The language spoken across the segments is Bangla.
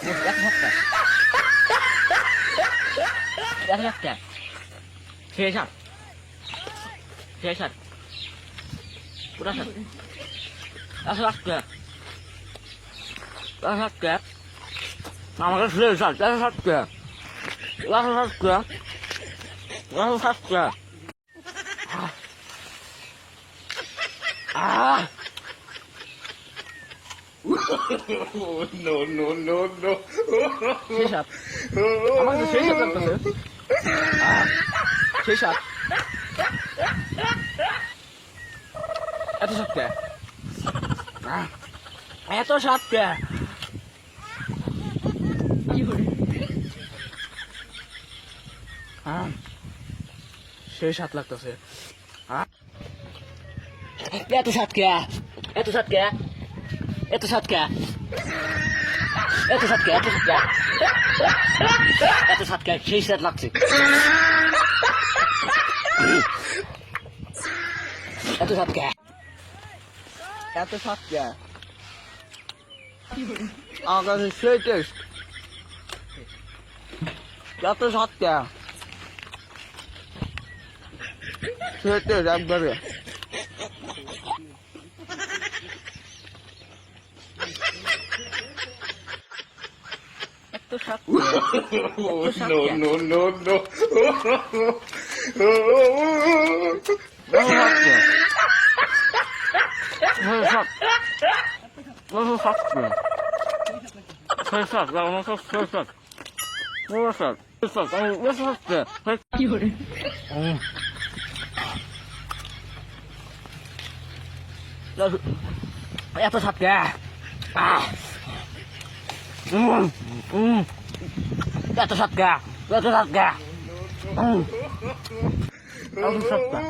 এক সাতটা এক সাতটা শেষ সাত শেষ সাত পুরা সাত একশো সাতটা একশো সাতটা আমাকে শেষ। সাত একশো সাতটা একশো সাতটা একশো সাতটা আহ no, no, no, no. শেষ সাত আমার তো শেষ সাত লাগতেছে শেষ সাত এত সাত কে? এত সাত কে? শেষ সাত লাগতেছে। এত সাত কে? এত সাত কে? এত সাত কে এত সাত কে এত সাত কে এত সাত কে সেই সাত লাগছে এত সাত কে এত সাত কে আমার কাছে সেই টেস্ট এত সাত কে সেই টেস্ট একবারে এত সাপ নো নো নো নো কি করে? এত সাপ কে আহ। এত সাতকা এত সাতকা সাতকা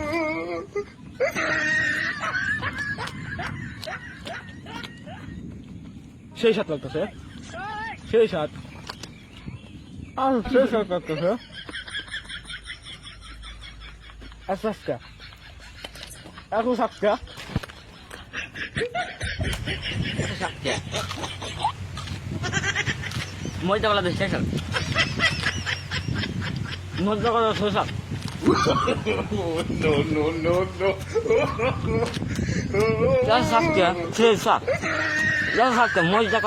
সেই সাত লাগতেছে সেই সাত। আর সেই সাত লাগতেছে এক সাতকা এখন সাতকা সাতকা মজা বলা দেখছে স্যার মজা করা Oh, ya. Şey sat. Ya sattı. Mojda